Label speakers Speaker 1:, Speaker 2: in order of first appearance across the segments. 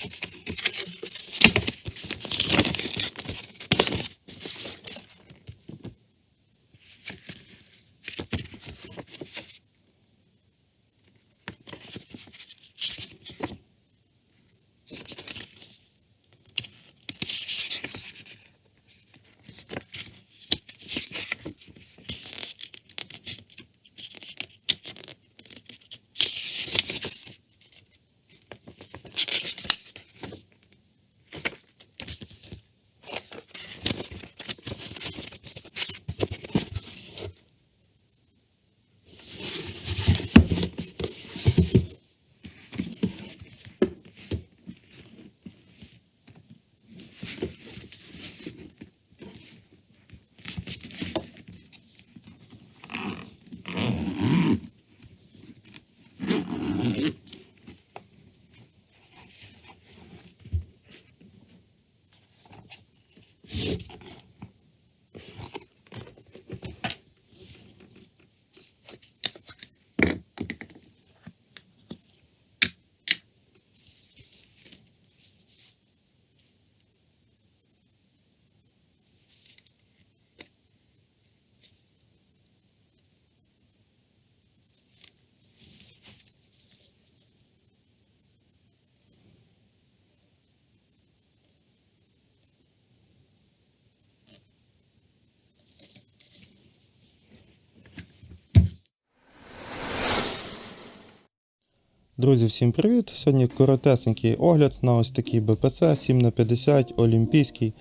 Speaker 1: Thank you. Друзі, всім привіт! Сьогодні коротесенький огляд на ось такий БПЦ 7х50 Олімпійський.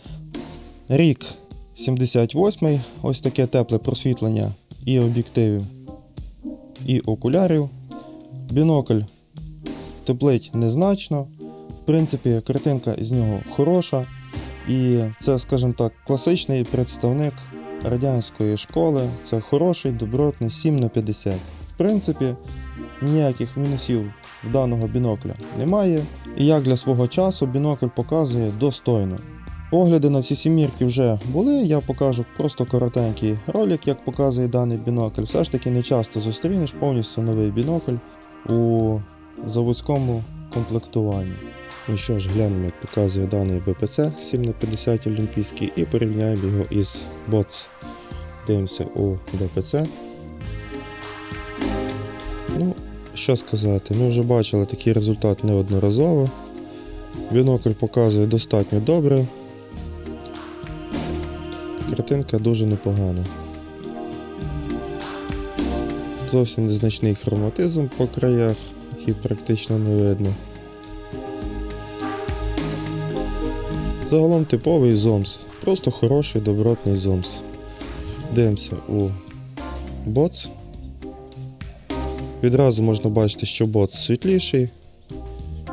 Speaker 1: Рік 78 Ось таке тепле просвітлення і об'єктивів, і окулярів. Бінокль теплить незначно. В принципі, картинка з нього хороша. І це, скажімо так, класичний представник радянської школи. Це хороший, добротний 7х50. В принципі, ніяких мінусів в даного бінокля немає. І як для свого часу бінокль показує достойно. Огляди на ці сімірки вже були, я покажу просто коротенький ролик, як показує даний бінокль. Все ж таки не часто зустрінеш повністю новий бінокль у заводському комплектуванні. Ну що ж, глянемо, як показує даний БПЦ 7х50 Олімпійський і порівняємо його із BOTS. Дивимося у БПЦ. Що сказати, ми вже бачили такий результат неодноразово. Бінокль показує достатньо добре. Картинка дуже непогана. Зовсім незначний хроматизм по краях, який практично не видно. Загалом типовий зомс. Просто хороший добротний зомс. Дивимося у боц. Відразу можна бачити, що бот світліший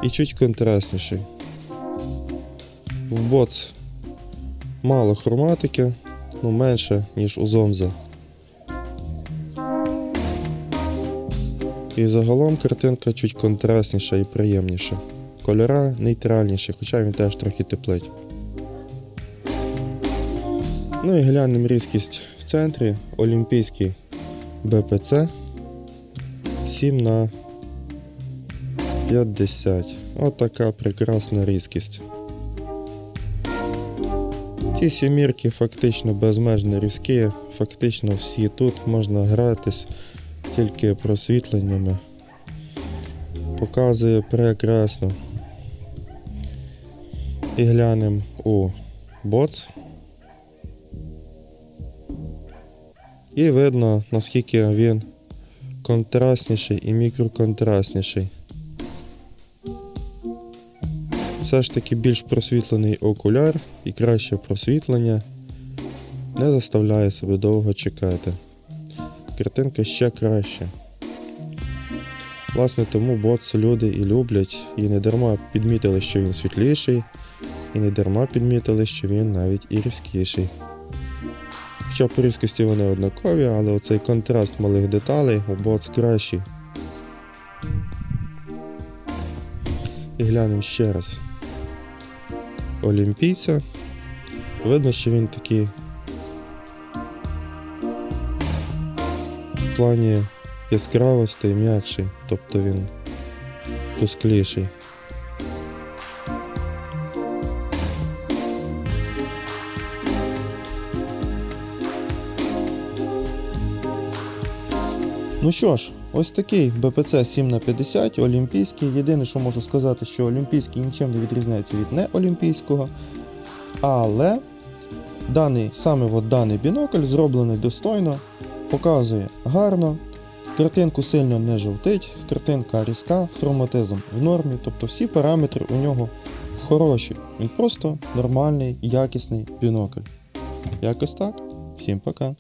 Speaker 1: і чуть контрастніший. В боц мало хроматики, ну менше, ніж у зомза. І загалом картинка чуть контрастніша і приємніша. Кольора нейтральніші, хоча він теж трохи теплить. Ну і глянемо різкість в центрі. Олімпійський БПЦ 7 на 50. Отака прекрасна різкість. Ці сімірки фактично безмежно різкі, фактично всі тут можна гратись тільки просвітленнями. Показує прекрасно. І глянемо у боц. І видно, наскільки він контрастніший і мікроконтрастніший. Все ж таки більш просвітлений окуляр і краще просвітлення не заставляє себе довго чекати. Картинка ще краще. Власне, тому боц люди і люблять, і не дарма підмітили, що він світліший, і не дарма підмітили, що він навіть і різкіший. Хоча по різкості вони однакові, але оцей контраст малих деталей у боц кращий. І глянемо ще раз. Олімпійця. Видно, що він такий в плані яскравостей м'якший, тобто він тускліший. Ну що ж, ось такий БПЦ 7х50 олімпійський. Єдине, що можу сказати, що олімпійський нічим не відрізняється від неолімпійського. Але даний, саме от даний бінокль зроблений достойно, показує гарно, картинку сильно не жовтить, картинка різка, хроматизм в нормі, тобто всі параметри у нього хороші. Він просто нормальний, якісний бінокль. Якось так. Всім пока.